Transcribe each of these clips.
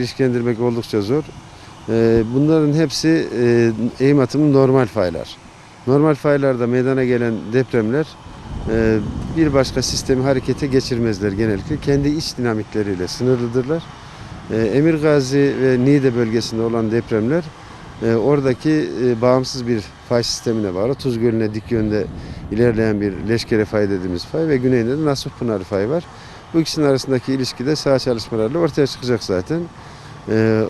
İlişkilendirmek oldukça zor. Ee, Bunların hepsi e, eğim atımı normal faylar. Normal faylarda meydana gelen depremler e, bir başka sistemi harekete geçirmezler genellikle. Kendi iç dinamikleriyle sınırlıdırlar. E, Emir Gazi ve Niğde bölgesinde olan depremler oradaki bağımsız bir fay sistemine bağlı. Tuz Gölü'ne dik yönde ilerleyen bir leşkere fay dediğimiz fay ve güneyinde de Nasuh Pınar fay var. Bu ikisinin arasındaki ilişki de sağ çalışmalarla ortaya çıkacak zaten. Ee,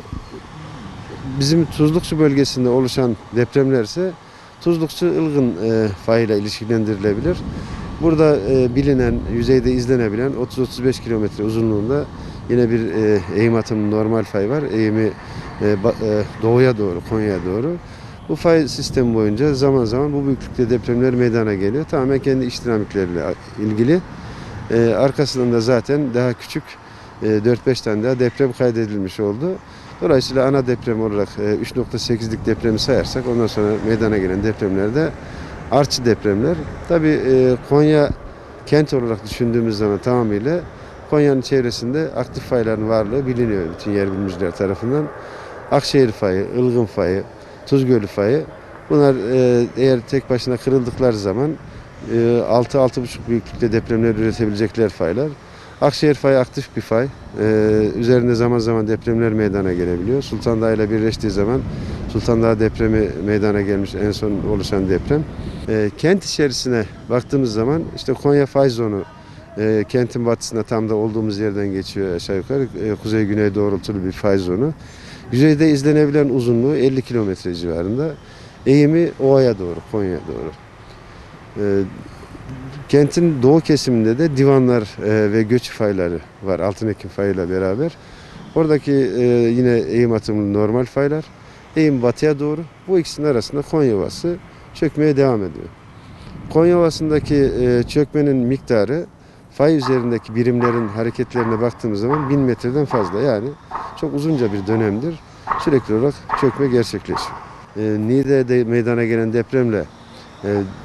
bizim Tuzlukçu bölgesinde oluşan depremlerse Tuzlukçu ılgın e, fayla ilişkilendirilebilir. Burada e, bilinen, yüzeyde izlenebilen 30-35 kilometre uzunluğunda yine bir e, eğim atımı normal fay var. Eğimi e, e, doğuya doğru, Konya'ya doğru. Bu fay sistemi boyunca zaman zaman bu büyüklükte depremler meydana geliyor. Tamamen kendi iç dinamikleriyle ilgili. Ee, arkasından da zaten daha küçük e, 4-5 tane daha deprem kaydedilmiş oldu. Dolayısıyla ana deprem olarak e, 3.8'lik depremi sayarsak ondan sonra meydana gelen depremlerde artçı depremler. Tabii e, Konya kent olarak düşündüğümüz zaman tamamıyla Konya'nın çevresinde aktif fayların varlığı biliniyor bütün yer bilimciler tarafından. Akşehir fayı, Ilgın fayı, Tuzgölü fayı bunlar e, eğer tek başına kırıldıkları zaman 6-6,5 büyüklükte depremler üretebilecekler faylar. Akşehir fayı aktif bir fay. Ee, üzerinde zaman zaman depremler meydana gelebiliyor. Sultan Dağ ile birleştiği zaman Sultan Dağ depremi meydana gelmiş en son oluşan deprem. Ee, kent içerisine baktığımız zaman işte Konya fay zonu e, kentin batısında tam da olduğumuz yerden geçiyor aşağı yukarı. E, kuzey güney doğrultulu bir fay zonu. Yüzeyde izlenebilen uzunluğu 50 kilometre civarında. Eğimi Ova'ya doğru, Konya'ya doğru. Ee, kentin doğu kesiminde de divanlar e, ve göç fayları var. Altınekim fayıyla beraber. Oradaki e, yine eğim atımlı normal faylar. Eğim batıya doğru. Bu ikisinin arasında Konya Ovası çökmeye devam ediyor. Konya Ovası'ndaki e, çökmenin miktarı fay üzerindeki birimlerin hareketlerine baktığımız zaman 1000 metreden fazla. Yani çok uzunca bir dönemdir. Sürekli olarak çökme gerçekleşiyor. E, Niğde'de meydana gelen depremle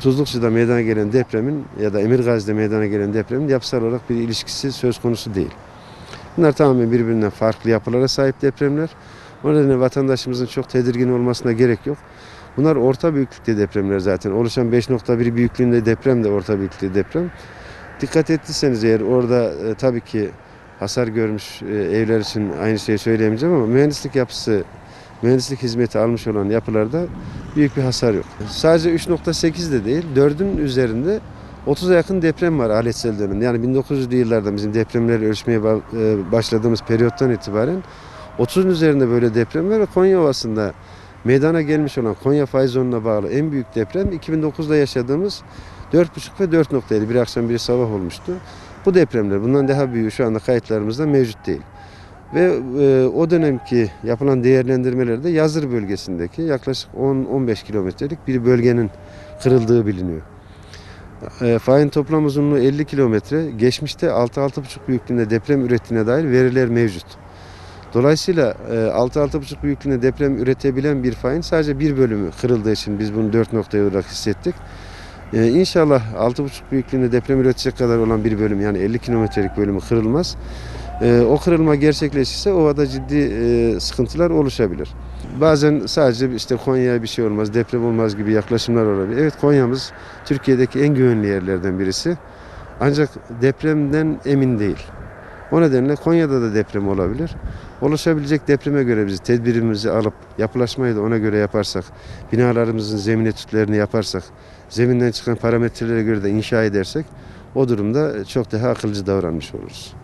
Tuzlukçu'da meydana gelen depremin ya da Emirgazi'de meydana gelen depremin yapısal olarak bir ilişkisi söz konusu değil. Bunlar tamamen birbirinden farklı yapılara sahip depremler. O nedenle vatandaşımızın çok tedirgin olmasına gerek yok. Bunlar orta büyüklükte depremler zaten. Oluşan 5.1 büyüklüğünde deprem de orta büyüklükte deprem. Dikkat ettiyseniz eğer orada e, tabii ki hasar görmüş e, evler için aynı şeyi söyleyemeyeceğim ama mühendislik yapısı, mühendislik hizmeti almış olan yapılarda büyük bir hasar yok. Sadece 3.8 de değil, 4'ün üzerinde 30'a yakın deprem var aletsel dönemde. Yani 1900'lü yıllarda bizim depremleri ölçmeye e, başladığımız periyottan itibaren 30'un üzerinde böyle deprem var Konya Ovası'nda meydana gelmiş olan Konya fay zonuna bağlı en büyük deprem 2009'da yaşadığımız 4.5 ve 4.7 bir akşam bir sabah olmuştu. Bu depremler bundan daha büyüğü şu anda kayıtlarımızda mevcut değil. Ve e, o dönemki yapılan değerlendirmelerde Yazır bölgesindeki yaklaşık 10-15 kilometrelik bir bölgenin kırıldığı biliniyor. E, fayın toplam uzunluğu 50 kilometre. Geçmişte 6-6,5 büyüklüğünde deprem ürettiğine dair veriler mevcut. Dolayısıyla e, 6-6,5 büyüklüğünde deprem üretebilen bir fayın sadece bir bölümü kırıldığı için biz bunu 4 noktaya olarak hissettik. Ee, inşallah 6,5 büyüklüğünde deprem üretecek kadar olan bir bölüm yani 50 kilometrelik bölümü kırılmaz. Ee, o kırılma gerçekleşirse ovada ciddi e, sıkıntılar oluşabilir. Bazen sadece işte Konya'ya bir şey olmaz, deprem olmaz gibi yaklaşımlar olabilir. Evet Konya'mız Türkiye'deki en güvenli yerlerden birisi. Ancak depremden emin değil. O nedenle Konya'da da deprem olabilir. Oluşabilecek depreme göre biz tedbirimizi alıp yapılaşmayı da ona göre yaparsak, binalarımızın zemin etütlerini yaparsak, zeminden çıkan parametrelere göre de inşa edersek o durumda çok daha akılcı davranmış oluruz.